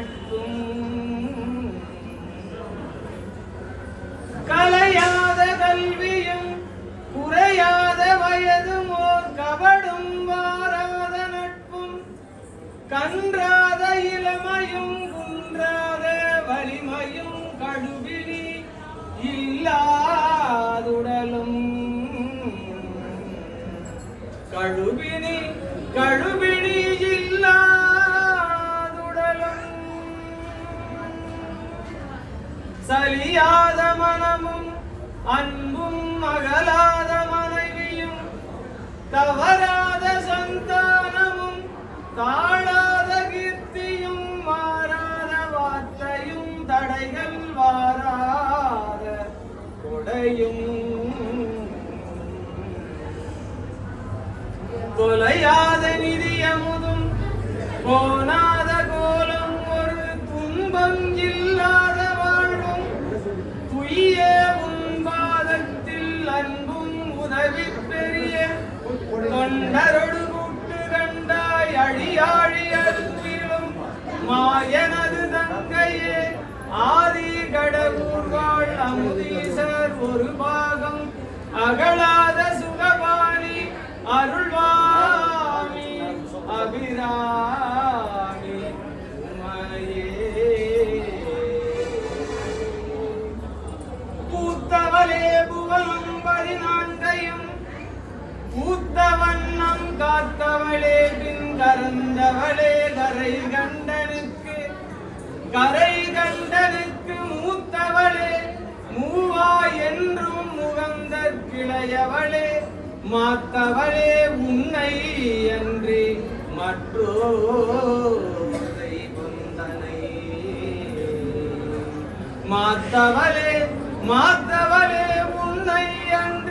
நட்பும் கலையாத கல்வியும் குறையாத வயதும் ஓர் கபடும் வாராத நட்பும் கன்றாத இளமையும் குன்றாத வலிமையும் கடுபிடி இல்லாதுடலும். கழுபிணி கழுபிணி சலியாத மனமும் அன்பும் மகளாத மனைவியும் தவறாத சந்தானமும் தாழாத கீர்த்தியும் மாறாத வார்த்தையும் தடைகள் வாராத கொடையும். தொலையாத நிதியமுதும் போனா எனது தங்கையே ஆதி கடவுள் வாழ் அமுதீசர் ஒரு பாகம். அகலாத சுகபாணி அருள்வாமி அபிராமி உமையே பூத்தவளே புவனம் பதினான்கையும் பூத்த வண்ணம் காத்தவளே பின் கரந்தவளே கரை கரை கண்டனுக்கு மூத்தவளே மூவா என்றும் முகந்த கிளையவளே மாத்தவளே உன்னை என்று மற்றோ தெய்வந்தனை மாத்தவளே உன்னை என்று